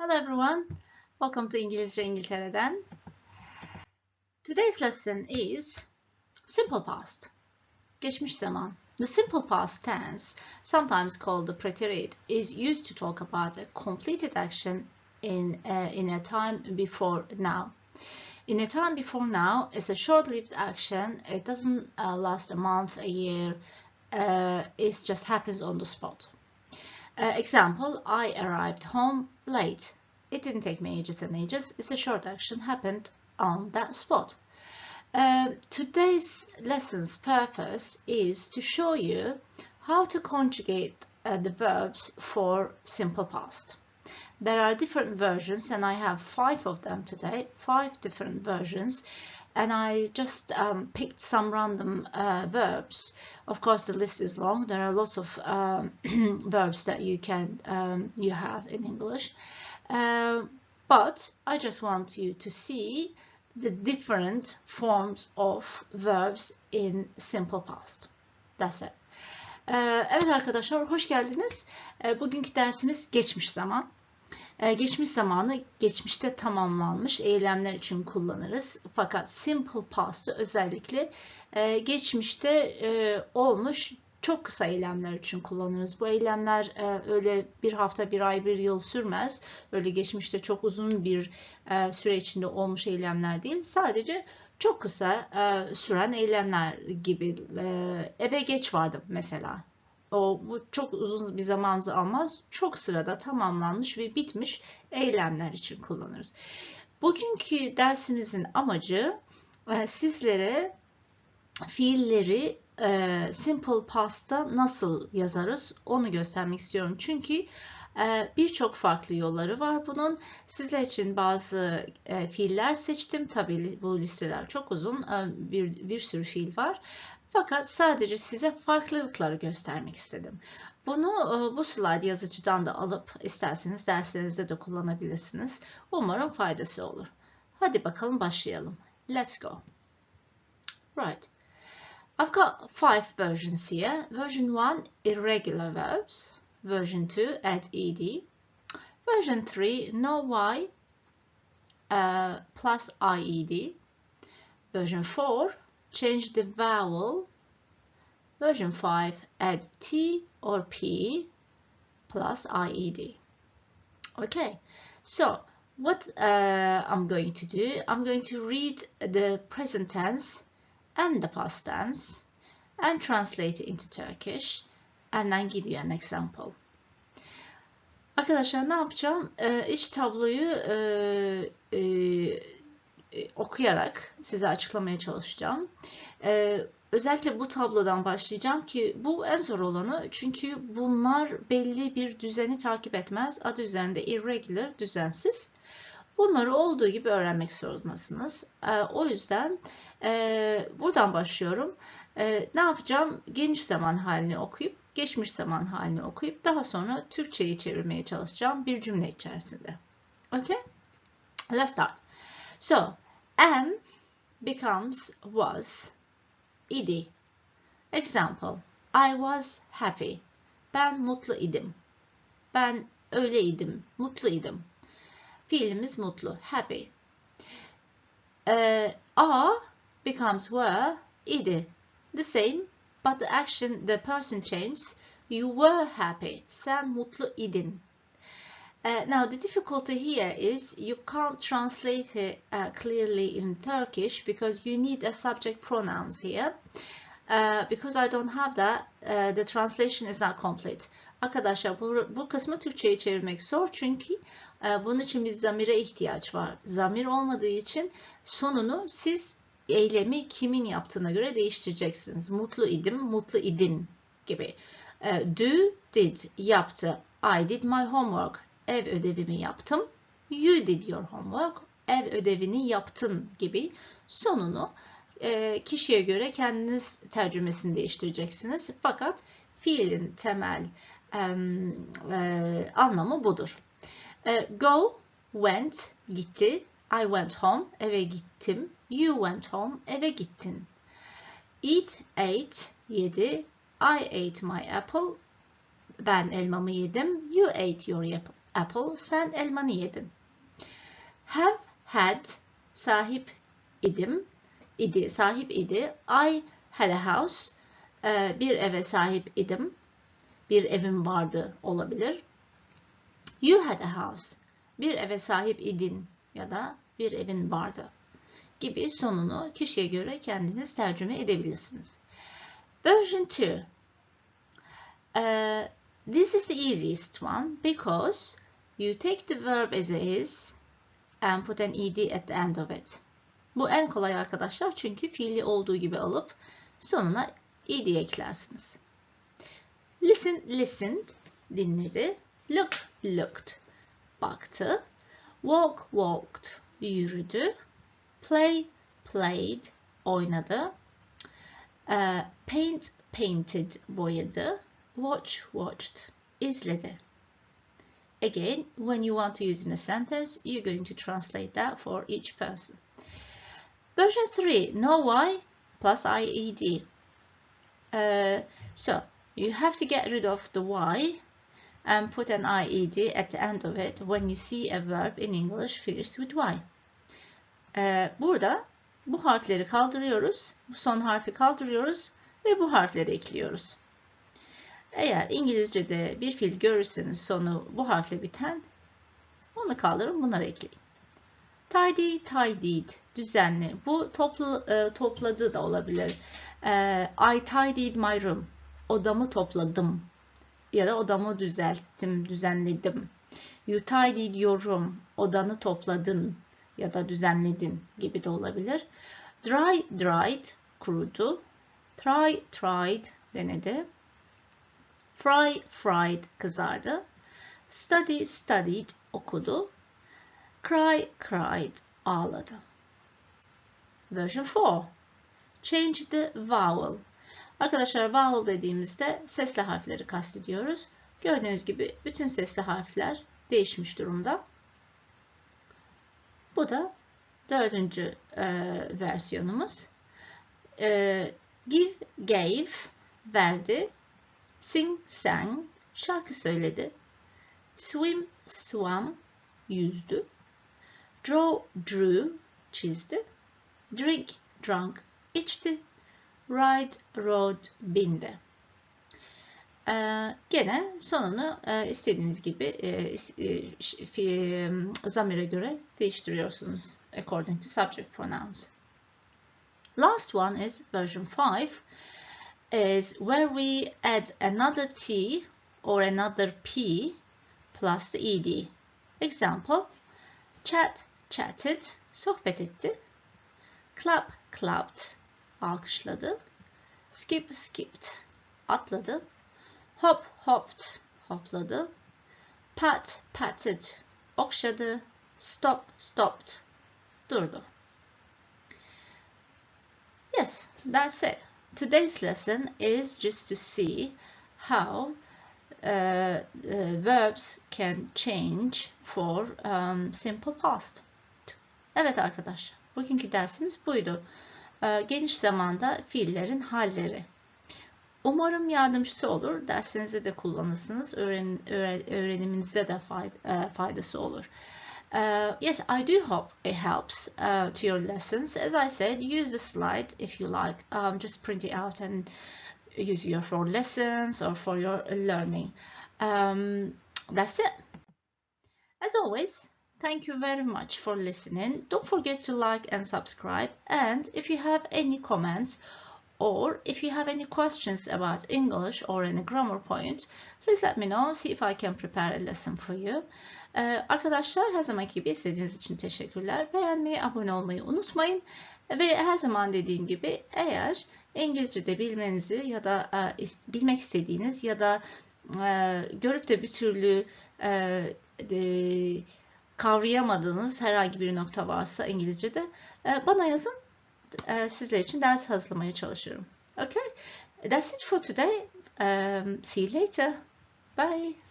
Hello everyone, welcome to İngilizce İngiltere'den. Today's lesson is simple past. Geçmiş zaman. The simple past tense, sometimes called the preterite, is used to talk about a completed action in a, in a time before now. In a time before now is a short-lived action. It doesn't uh, last a month, a year. Uh, it just happens on the spot. Uh, example, I arrived home late. It didn't take me ages and ages. It's a short action happened on that spot. Uh, today's lesson's purpose is to show you how to conjugate uh, the verbs for simple past. There are different versions and I have five of them today, five different versions and I just um, picked some random uh, verbs. Of course, the list is long. There are lots of um, verbs that you can um, you have in English, uh, but I just want you to see the different forms of verbs in simple past. That's it. Evet arkadaşlar, hoş geldiniz. Bugünkü dersimiz geçmiş zaman. Ee, Geçmiş zamanı geçmişte tamamlanmış eylemler için kullanırız. Fakat simple past'ı özellikle e, geçmişte e, olmuş çok kısa eylemler için kullanırız. Bu eylemler e, öyle bir hafta, bir ay, bir yıl sürmez. Öyle geçmişte çok uzun bir e, süre içinde olmuş eylemler değil. Sadece çok kısa e, süren eylemler gibi. E, ebe geç vardı mesela. O bu çok uzun bir zamanı almaz. Çok sırada tamamlanmış ve bitmiş eylemler için kullanırız. Bugünkü dersimizin amacı e, sizlere fiilleri e, simple past'ta nasıl yazarız onu göstermek istiyorum. Çünkü e, birçok farklı yolları var bunun. Sizler için bazı e, fiiller seçtim. Tabii bu listeler çok uzun. Bir, bir sürü fiil var. Fakat sadece size farklılıkları göstermek istedim. Bunu e, bu slide yazıcıdan da alıp isterseniz derslerinizde de kullanabilirsiniz. Umarım faydası olur. Hadi bakalım başlayalım. Let's go. Right. I've got five versions here. Version 1, irregular verbs. Version 2, add ed. Version 3, no y uh, plus ied. Version 4, change the vowel. Version 5, add t or p plus ied. Okay, so what uh, I'm going to do, I'm going to read the present tense and the past tense and translate it into Turkish and then give you an example. Arkadaşlar ne yapacağım? Ee, iç tabloyu e, okuyarak size açıklamaya çalışacağım. Ee, özellikle bu tablodan başlayacağım ki bu en zor olanı çünkü bunlar belli bir düzeni takip etmez. Adı üzerinde irregular, düzensiz. Bunları olduğu gibi öğrenmek zorundasınız. Ee, o yüzden e, buradan başlıyorum. E, ne yapacağım? Geniş zaman halini okuyup, geçmiş zaman halini okuyup daha sonra Türkçe'yi çevirmeye çalışacağım bir cümle içerisinde. Okay? Let's start. So, am becomes was, idi. Example, I was happy. Ben mutlu idim. Ben öyleydim, mutlu idim. Fiilimiz mutlu, happy. Uh, are becomes were, idi. The same, but the action, the person changes. You were happy. Sen mutlu idin. Uh, now the difficulty here is you can't translate it uh, clearly in Turkish because you need a subject pronouns here. Uh, because I don't have that, uh, the translation is not complete. Arkadaşlar bu, bu kısmı Türkçe'ye çevirmek zor çünkü e, bunun için bir zamire ihtiyaç var. Zamir olmadığı için sonunu siz eylemi kimin yaptığına göre değiştireceksiniz. Mutlu idim, mutlu idin gibi. E, do, did, yaptı. I did my homework. Ev ödevimi yaptım. You did your homework. Ev ödevini yaptın gibi sonunu e, kişiye göre kendiniz tercümesini değiştireceksiniz. Fakat fiilin temel e, e, anlamı budur. E, go, went, gitti. I went home, eve gittim. You went home, eve gittin. Eat, ate, yedi. I ate my apple. Ben elmamı yedim. You ate your apple. Sen elmanı yedin. Have had sahip idim. idi, sahip idi. I had a house. Ee, bir eve sahip idim. Bir evim vardı olabilir. You had a house. Bir eve sahip idin ya da bir evin vardı gibi sonunu kişiye göre kendiniz tercüme edebilirsiniz. Version 2. Uh, this is the easiest one because you take the verb as is and put an ed at the end of it. Bu en kolay arkadaşlar çünkü fiili olduğu gibi alıp sonuna ed eklersiniz. Listen, listened, dinledi. Look, looked, baktı. Walk, walked, yürüdü. Play, played, oynadı. Uh, paint, painted, boyadı. Watch, watched, izledi. Again, when you want to use in a sentence, you're going to translate that for each person. Version 3, know why plus IED. Uh, so, you have to get rid of the why and put an IED at the end of it when you see a verb in English finished with y. Ee, burada bu harfleri kaldırıyoruz, bu son harfi kaldırıyoruz ve bu harfleri ekliyoruz. Eğer İngilizce'de bir fiil görürseniz sonu bu harfle biten, onu kaldırın, bunları ekleyin. Tidy, tidied, düzenli. Bu toplu, e, topladı da olabilir. E, I tidied my room. Odamı topladım. Ya da odamı düzelttim, düzenledim. You tidied your room. Odanı topladın ya da düzenledin gibi de olabilir. Dry, dried, kurudu. Try, tried, denedi. Fry, fried, kızardı. Study, studied, okudu. Cry, cried, ağladı. Version 4. Change the vowel. Arkadaşlar vowel dediğimizde sesli harfleri kastediyoruz. Gördüğünüz gibi bütün sesli harfler değişmiş durumda. Bu da dördüncü e, versiyonumuz. E, give, gave, verdi. Sing, sang, şarkı söyledi. Swim, swam, yüzdü. Draw, drew, çizdi. Drink, drunk, içti. Ride, rode, bindi. Ee, gene sonunu e, istediğiniz gibi e, e, zamire göre değiştiriyorsunuz according to subject pronouns. Last one is version 5 is where we add another T or another P plus the ED. Example, chat, chatted, sohbet etti. Clap, clapped, alkışladı. Skip, skipped, atladı. Hop, hopped, hopladı. Pat, patted, okşadı. Stop, stopped, durdu. Yes, that's it. Today's lesson is just to see how uh, uh, verbs can change for um, simple past. Evet arkadaşlar, bugünkü dersimiz buydu. Uh, geniş zamanda fiillerin halleri. Umarım yardımcısı olur. Dersinizde de kullanırsınız. Öğren, öğreniminize de faydası olur. Uh, yes, I do hope it helps uh, to your lessons. As I said, use the slide if you like. Um, just print it out and use it for lessons or for your learning. Um, that's it. As always, thank you very much for listening. Don't forget to like and subscribe. And if you have any comments or if you have any questions about English or any grammar point, please let me know. See if I can prepare a lesson for you. Ee, arkadaşlar her zamanki gibi istediğiniz için teşekkürler. Beğenmeyi, abone olmayı unutmayın. Ve her zaman dediğim gibi eğer İngilizce'de bilmenizi ya da e, bilmek istediğiniz ya da e, görüp de bir türlü e, kavrayamadığınız herhangi bir nokta varsa İngilizce'de bana yazın. Sizler için ders hazırlamaya çalışıyorum. Okay, that's it for today. Um, see you later. Bye.